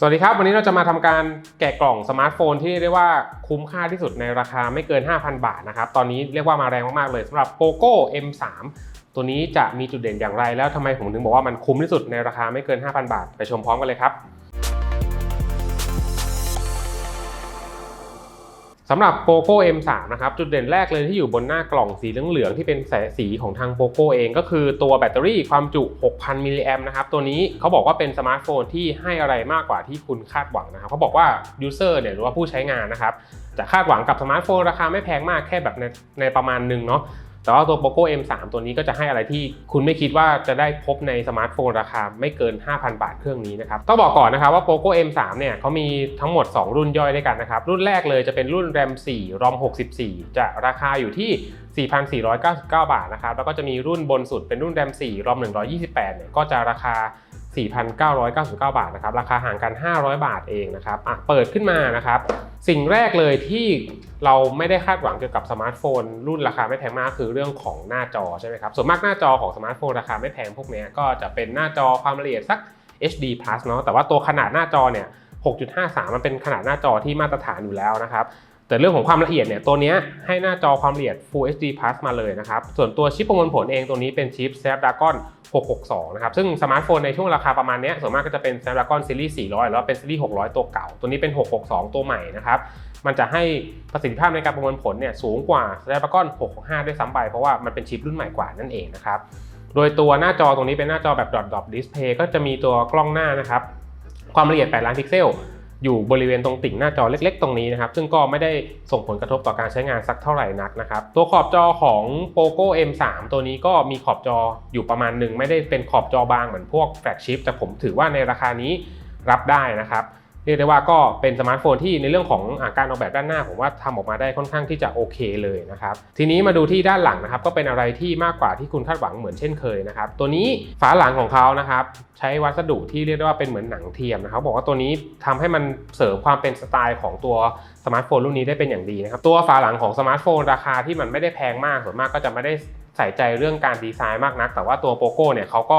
สวัสดีครับ วันนี้เราจะมาทำการแกะกล่องสมาร์ทโฟนที่เรียกว่าคุ้มค่าที่สุดในราคาไม่เกิน 5,000 บาทนะครับ ตอนนี้เรียกว่ามาแรงมาก ๆ เลยสำหรับ POCO M3 ตัวนี้จะมีจุดเด่นอย่างไร แล้วทำไมผมถึงบอกว่ามันคุ้มที่สุดในราคาไม่เกิน 5,000 บาท ไปชมพร้อมกันเลยครับ สำหรับ POCO M3 นะครับ จุดเด่นแรกเลยที่อยู่บนหน้ากล่องสีเหลืองๆ ที่เป็นแสสีของทาง POCO เองก็คือตัวแบตเตอรี่ความจุ 6,000 มิลลิแอมนะครับ ตัวนี้เขาบอกว่าเป็นสมาร์ทโฟนที่ให้อะไรมากกว่าที่คุณคาดหวังนะครับเขาบอกว่า user เนี่ยหรือว่าผู้ใช้งานนะครับ จะคาดหวังกับสมาร์ทโฟนราคาไม่แพงมากแค่แบบในในประมาณหนึ่งเนาะ แต่ว่าตัว POCO M3 ตัวนี้ก็จะให้อะไรที่คุณไม่คิดว่าจะได้พบในสมาร์ทโฟนราคาไม่เกิน 5,000 บาทเครื่องนี้นะครับต้องบอกก่อนนะครับว่า POCO M3 เนี่ยเขามีทั้งหมด 2 รุ่นย่อยด้วยกันนะครับ รุ่นแรกเลยจะเป็นรุ่น RAM 4 ROM 64 จะราคาอยู่ที่4,499 บาทนะครับ แล้วก็จะมีรุ่นบนสุดเป็นรุ่น RAM 4 ROM 128เนี่ยก็จะราคา 4,999 บาทนะครับราคาห่างกัน 500 บาทเองนะครับอะเปิดขึ้นมานะครับ สิ่งแรกเลยที่เราไม่ได้คาดหวังเกี่ยวกับสมาร์ทโฟน รุ่นราคาไม่แพงมากคือเรื่องของหน้าจอใช่ไหมครับส่วนมากหน้าจอของสมาร์ทโฟนราคาไม่แพงพวกนี้ก็จะเป็นหน้าจอความละเอียดสัก HD Plus เนาะแต่ว่าตัวขนาดหน้าจอเนี่ย6.53 มันเป็นขนาดหน้าจอที่มาตรฐานอยู่แล้วนะครับ แต่เรื่องของความละเอียดเนี่ยตัวนี้ให้หน้าจอความละเอียด Full HD Plus มาเลยนะครับ ส่วนตัวชิปประมวลผลเองตัวนี้เป็นชิป Snapdragon 662 นะครับ ซึ่งสมาร์ทโฟนในช่วงราคาประมาณนี้ส่วนมากก็จะเป็น Snapdragon Series 400 แล้วเป็น Series 600 ตัวเก่า ตัวนี้เป็น 662 ตัวใหม่นะครับ มันจะให้ประสิทธิภาพในการประมวลผลเนี่ยสูงกว่า Snapdragon 665 ด้วยซ้ำไป เพราะว่ามันเป็นชิปรุ่นใหม่กว่านั่นเองนะครับ โดยตัวหน้าจอตรงนี้เป็นหน้าจอแบบ dot dot display ก็จะมีตัวกล้องหน้านะครับ ความละเอียด 8 ล้านพิกเซล อยู่บริเวณตรงติ่งหน้าจอเล็ก ๆ ตรงนี้นะครับ ซึ่งก็ไม่ได้ส่งผลกระทบต่อการใช้งานสักเท่าไหร่นักนะครับ ตัวขอบจอของ POCO M3 ตัวนี้ก็มีขอบจออยู่ประมาณหนึ่งไม่ได้เป็นขอบจอบางเหมือนพวกแฟลกชิพแต่ผมถือว่าในราคานี้รับได้นะครับ เรียกได้ว่าก็เป็นสมาร์ทโฟนที่ในเรื่องของอการออกแบบด้านหน้าผมว่าทำออกมาได้ค่อนข้างที่จะโอเคเลยนะครับทีนี้มาดูที่ด้านหลังนะครับก็เป็นอะไรที่มากกว่าที่คุณคาดหวังเหมือนเช่นเคยนะครับตัวนี้ฝาหลังของเขานะครับใช้วัสดุที่เรียกได้ว่าเป็นเหมือนหนังเทียมนะครับบอกว่าตัวนี้ทำให้มันเสริมความเป็นสไตล์ของตัวสมาร์ทโฟนรุ่นนี้ได้เป็นอย่างดีนะครับตัวฝาหลังของสมาร์ทโฟนราคาที่มันไม่ได้แพงมากส่วนมากก็จะไม่ได้ใส่ใจเรื่องการดีไซน์มากนัก แต่ว่าตัว POCO เนี่ยเขาก็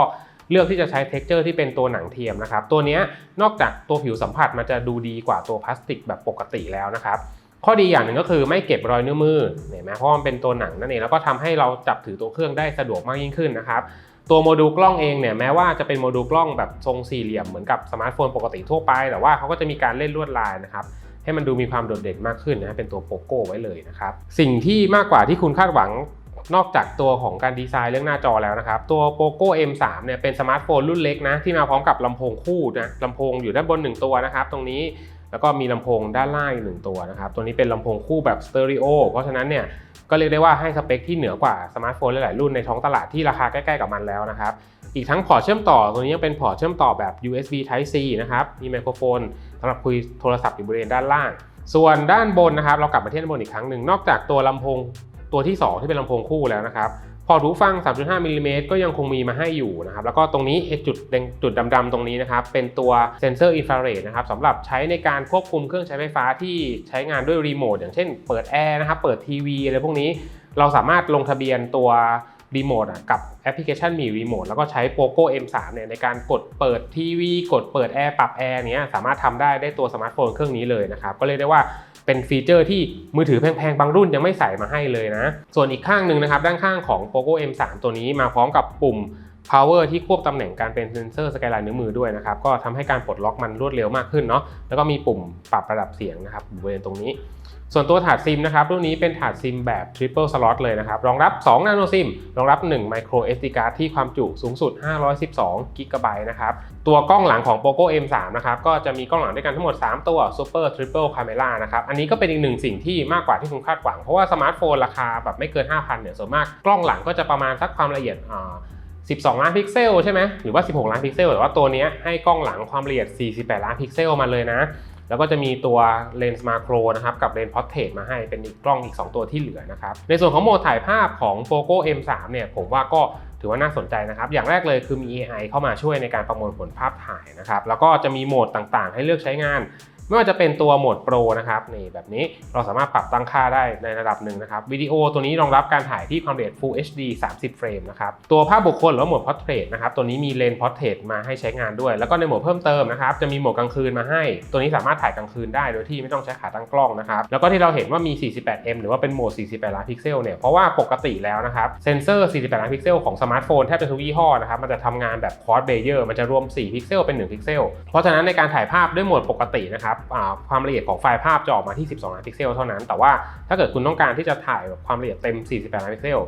เลือกที่จะใช้เท็กเจอร์ที่เป็นตัวหนังเทียมนะครับ ตัวนี้นอกจากตัวผิวสัมผัสมันจะดูดีกว่าตัวพลาสติกแบบปกติแล้วนะครับข้อดีอย่างหนึ่งก็คือไม่เก็บรอยนิ้วมือเห็นไหมเพราะมันเป็นตัวหนังนั่นเองแล้วก็ทำให้เราจับถือตัวเครื่องได้สะดวกมากยิ่งขึ้นนะครับตัวโมดูลกล้องเองเนี่ยแม้ว่าจะเป็นโมดูลกล้องแบบทรงสี่เหลี่ยมเหมือนกับสมาร์ทโฟนปกติทั่วไป แต่ว่าเขาก็จะมีการเล่นลวดลายนะครับให้มันดูมีความโดดเด่นมากขึ้นนะเป็นตัวโปโก้ไว้เลยนะครับสิ่งที่มากกว่าที่คุณคาดหวัง นอกจากตัวของการดีไซน์เรื่องหน้าจอแล้วนะครับ ตัว POCO M3 เนี่ยเป็นสมาร์ทโฟนรุ่นเล็กนะที่มาพร้อมกับลำโพงคู่นะลำโพงอยู่ด้านบน 1 ตัวนะครับ ตรงนี้แล้วก็มีลำโพงด้านล่างอีกหนึ่งตัวนะครับ ตัวนี้เป็นลำโพงคู่แบบสเตอริโอเพราะฉะนั้นเนี่ยก็เรียกได้ว่าให้สเปคที่เหนือกว่าสมาร์ทโฟนหลายๆรุ่นในท้องตลาดที่ราคาใกล้ๆกับมันแล้วนะครับ อีกทั้งพอร์ตเชื่อมต่อตัวนี้ยังเป็นพอร์ตเชื่อมต่อแบบ USB Type C นะครับ มีไมโครโฟนสำหรับคุยโทรศัพท์อยู่บริเวณด้านล่าง ส่วนด้านบนนะครับ เรากลับมาที่ด้านบนอีกครั้งหนึ่งนอกจากตัวลำโพง ตัวที่ 2 ที่เป็นลำโพงคู่แล้วนะครับพอร์ตหูฟัง 3.5 มิลลิเมตรก็ยังคงมีมาให้อยู่นะครับ แล้วก็ตรงนี้ไอ้จุดแดงจุดดำๆตรงนี้นะครับ เป็นตัวเซนเซอร์อินฟราเรดนะครับสำหรับใช้ในการควบคุมเครื่องใช้ไฟฟ้าที่ใช้งานด้วยรีโมทอย่างเช่นเปิดแอร์นะครับ เปิดทีวีอะไรพวกนี้ เราสามารถลงทะเบียนตัวรีโมทกับแอปพลิเคชันมีรีโมทแล้วก็ใช้ POCO M3 เนี่ยในการกดเปิดทีวีกดเปิดแอร์ปรับแอร์เนี้ยสามารถทำได้ได้ตัวสมาร์ทโฟนเครื่องนี้เลยนะครับ ก็เรียกได้ว่า เป็นฟีเจอร์ที่มือถือแพงๆ บางรุ่นยังไม่ใส่มาให้เลยนะ ส่วนอีกข้างหนึ่งนะครับ ด้านข้างของ POCO M3 ตัวนี้มาพร้อมกับปุ่ม power ที่ควบตำแหน่งการเป็นเซนเซอร์สกายไลน์นิ้วมือด้วยนะครับ ก็ทำให้การปลดล็อกมันรวดเร็วมากขึ้นเนาะ แล้วก็มีปุ่มปรับระดับเสียงนะครับบริเวณตรงนี้ ส่วนตัวถาดซิมนะครับรุ่นนี้เป็นถาดซิมแบบ Triple Slot เลยนะครับ รองรับ 2 Nano SIM รองรับ 1 Micro SD Card ที่ความจุสูงสุด 512 GB นะครับ ตัวกล้องหลังของ POCO M3 นะครับก็จะมีกล้องหลังด้วยกันทั้งหมด 3 ตัว Super Triple Camera นะครับ อันนี้ก็เป็นอีกหนึ่งสิ่งที่มากกว่าที่คุณคาดหวัง เพราะว่าสมาร์ทโฟนราคาแบบไม่เกิน 5,000เนี่ยส่วนมากกล้องหลังก็จะประมาณสักความละเอียดอ่า 12 ล้านพิกเซลใช่ไหมหรือว่า 16 ล้านพิกเซลแต่ว่าตัวนี้ให้กล้องหลังความละเอียด 48 ล้านพิกเซลมาเลยนะ แล้วก็จะมีตัวเลนส์มาโครนะครับกับเลนส์พอร์เทรตมาให้เป็นอีกกล้องอีก 2 ตัวที่เหลือนะครับ ในส่วนของโหมดถ่ายภาพของ POCO M3 เนี่ยผมว่าก็ถือว่าน่าสนใจนะครับ อย่างแรกเลยคือมี AI เข้ามาช่วยในการประมวลผลภาพถ่ายนะครับแล้วก็จะมีโหมดต่างๆ ให้เลือกใช้งาน ไม่ว่าจะเป็นตัวโหมดโปรนะครับนี่แบบนี้เราสามารถปรับตั้งค่าได้ในระดับหนึ่งนะครับวิดีโอตัวนี้รองรับการถ่ายที่ความละเอียด Full HD 30 เฟรมนะครับตัวภาพบุคคลหรือว่าโหมด Portrait นะครับตัวนี้มีเลนส์ Portrait มาให้ใช้งานด้วย แล้วก็ในโหมดเพิ่มเติมนะครับจะมีโหมดกลางคืนมาให้ ตัวนี้สามารถถ่ายกลางคืนได้โดยที่ไม่ต้องใช้ขาตั้งกล้องนะครับแล้วก็ที่เราเห็นว่ามี 48M หรือว่าเป็นโหมด 48 ล้านพิกเซลเนี่ยเพราะว่าปกติแล้วนะครับเซนเซอร์ 48 ล้านพิกเซลของสมาร์ทโฟนแทบจะทุกยี่ห้อนะครับมันจะทำงานแบบ quad layer มันจะรวม 4 พิกเซลเป็น 1 พิกเซล เพราะฉะนั้นในการถ่ายภาพด้วยโหมดปกตินะครับความละเอียดของไฟล์ภาพจะออกมาที่ 12 ล้านพิกเซลเท่านั้น แต่ว่าถ้าเกิดคุณต้องการที่จะถ่ายแบบความละเอียดเต็ม 48 ล้านพิกเซล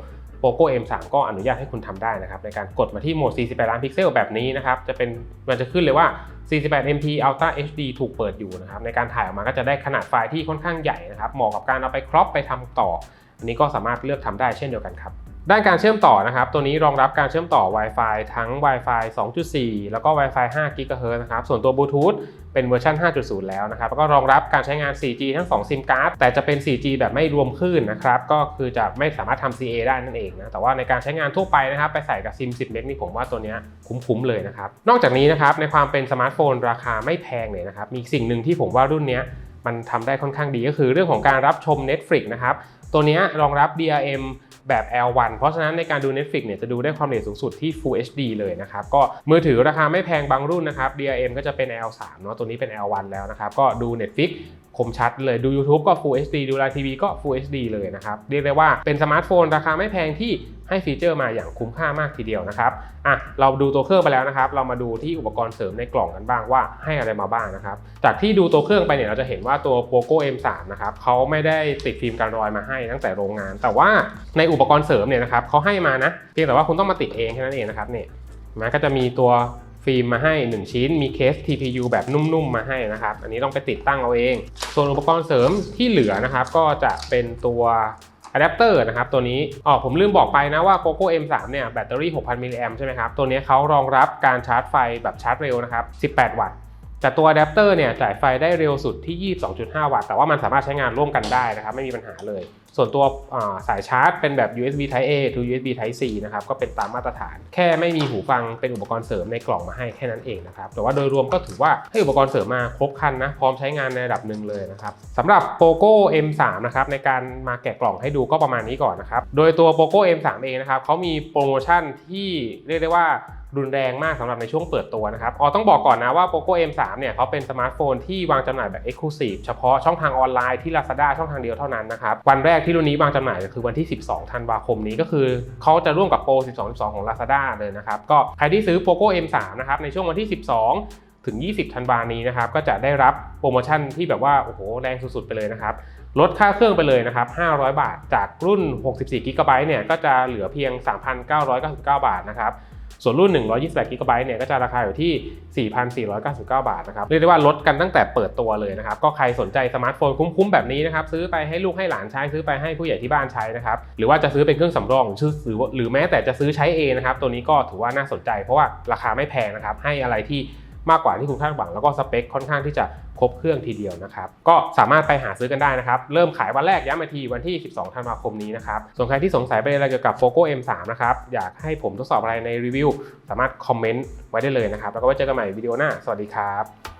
POCO M3 ก็อนุญาตให้คุณทำได้นะครับ ในการกดมาที่โหมด 48 ล้านพิกเซลแบบนี้นะครับ จะเป็นมันจะขึ้นเลยว่า 48 MP Ultra HD ถูกเปิดอยู่นะครับ ในการถ่ายออกมาก็จะได้ขนาดไฟล์ที่ค่อนข้างใหญ่นะครับ เหมาะกับการเอาไปครอปไปทำต่อ อันนี้ก็สามารถเลือกทำได้เช่นเดียวกันครับ ด้านการเชื่อมต่อนะครับ ตัวนี้รองรับการเชื่อมต่อ Wi-Fi ทั้ง Wi-Fi 2.4 แล้วก็ Wi-Fi 5 GHz นะครับ ส่วนตัวบลูทูธเป็นเวอร์ชัน5.0 แล้วนะครับ แล้วก็รองรับการใช้งาน 4G ทั้ง 2 ซิมการ์ด แต่จะเป็น 4G แบบไม่รวมคลื่นนะครับ ก็คือจะไม่สามารถทำ CA ได้นั่นเองนะ แต่ว่าในการใช้งานทั่วไปนะครับ ไปใส่กับซิม 10 เมกนี่ผมว่าตัวนี้คุ้มๆเลยนะครับ นอกจากนี้นะครับ ในความเป็นสมาร์ทโฟนราคาไม่แพงเนี่ยนะครับ มีสิ่งหนึ่งที่ผมว่ารุ่นนี้มันทำได้ค่อนข้างดีก็คือเรื่องของการรับชม Netflix นะครับ ตัวนี้รองรับ DRM แบบ L1 เพราะฉะนั้นในการดู Netflix เนี่ยจะดูได้ความละเอียดสูงสุดที่ Full HD เลยนะครับ ก็มือถือราคาไม่แพงบางรุ่นนะครับ DRM ก็จะเป็น L3 เนาะตัวนี้เป็น L1 แล้วนะครับ ก็ดู Netflix คมชัดเลยดู YouTube ก็ Full HD ดูไลน์ทีวีก็ Full HD เลยนะครับ เรียกได้ว่าเป็นสมาร์ทโฟนราคาไม่แพงที่ ให้ฟีเจอร์มาอย่างคุ้มค่ามากทีเดียวนะครับอะเราดูตัวเครื่องไปแล้วนะครับ เรามาดูที่อุปกรณ์เสริมในกล่องกันบ้างว่าให้อะไรมาบ้างนะครับ จากที่ดูตัวเครื่องไปเนี่ยเราจะเห็นว่าตัว POCO M3 นะครับเขาไม่ได้ติดฟิล์มกันรอยมาให้ตั้งแต่โรงงาน แต่ว่าในอุปกรณ์เสริมเนี่ยนะครับเขาให้มานะเพียงแต่ว่าคุณต้องมาติดเองแค่นั้นเองนะครับเนี่ยมันก็จะมีตัวฟิล์มมาให้ 1 ชิ้น มีเคส TPU แบบนุ่มๆ มาให้นะครับ อันนี้ต้องไปติดตั้งเอาเอง ส่วนอุปกรณ์เสริมที่เหลือนะครับ ก็จะเป็นตัว อะแดปเตอร์นะครับตัวนี้อ๋อผมลืมบอกไปนะว่า POCO M3 เนี่ยแบตเตอรี่ 6,000 มิลลิแอมใช่ไหมครับ ตัวนี้เขารองรับการชาร์จไฟแบบชาร์จเร็วนะครับ 18 วัตต์ แต่ตัวอะแดปเตอร์เนี่ยจ่ายไฟได้เร็วสุดที่ 22.5 วัตต์ แต่ว่ามันสามารถใช้งานร่วมกันได้นะครับ ไม่มีปัญหาเลย ส่วนตัวสายชาร์จเป็นแบบ USB Type A to USB Type C นะครับ ก็เป็นตามมาตรฐาน แค่ไม่มีหูฟังเป็นอุปกรณ์เสริมในกล่องมาให้แค่นั้นเองนะครับ แต่ว่าโดยรวมก็ถือว่าให้อุปกรณ์เสริมมาครบคันนะ พร้อมใช้งานในระดับหนึ่งเลยนะครับสำหรับ POCO M3 นะครับ ในการมาแกะกล่องให้ดูก็ประมาณนี้ก่อนนะครับ โดยตัว POCO M3 เองนะครับเขามีโปรโมชั่นที่เรียกได้ว่า รุนแรงมากสำหรับในช่วงเปิดตัวนะครับอ๋อต้องบอกก่อนนะว่า POCO M3 เนี่ยเขาเป็นสมาร์ทโฟนที่วางจำหน่ายแบบ Exclusive เฉพาะช่องทางออนไลน์ที่ Lazada ช่องทางเดียวเท่านั้นนะครับ วันแรกที่รุ่นนี้วางจำหน่ายก็คือวันที่ 12 ธันวาคมนี้ก็คือเขาจะร่วมกับโปร 12 12 ของ Lazada เลยนะครับ ก็ใครที่ซื้อ POCO M3 นะครับในช่วงวันที่ 12 ถึง 20 ธันวานี้นะครับก็จะได้รับโปรโมชั่นที่แบบว่าโอ้โหแรงสุดๆไปเลยนะครับลดค่าเครื่องไปเลยนะครับ 500 บาท จากรุ่น 64 g b เนี่ย ก็จะเหลือเพียง 3,999 บาทนะครับ ส่วนรุ่น 128 g b เนี่ยก็จะราคาอยู่ที่ 4,499 บาทนะครับเรียกได้ว่าลดกันตั้งแต่เปิดตัวเลยนะครับก็ใครสนใจสมาร์ทโฟนคุ้มๆแบบนี้นะครับซื้อไปให้ลูกให้หลานใช้ซื้อไปให้ผู้ใหญ่ที่บ้านใช้นะครับหรือว่าจะซื้อเป็นเครื่องสำรองหรือหรือหรือแม้แต่จะซื้อใช้เองนะครับตัวนี้ก็ถือว่าน่าสนใจ เพราะว่าราคาไม่แพงนะครับให้อะไรที่ มากกว่าที่คุณคาดหวังแล้วก็สเปคค่อนข้างที่จะครบเครื่องทีเดียวนะครับ ก็สามารถไปหาซื้อกันได้นะครับ เริ่มขายวันแรกย้ำอีกทีวันที่ 12 ธันวาคมนี้นะครับ ส่วนใครที่สงสัยประเด็นอะไรเกี่ยวกับ Foco M3 นะครับ อยากให้ผมทดสอบอะไรในรีวิว สามารถคอมเมนต์ไว้ได้เลยนะครับ แล้วก็ไว้เจอกันใหม่วิดีโอหน้า สวัสดีครับ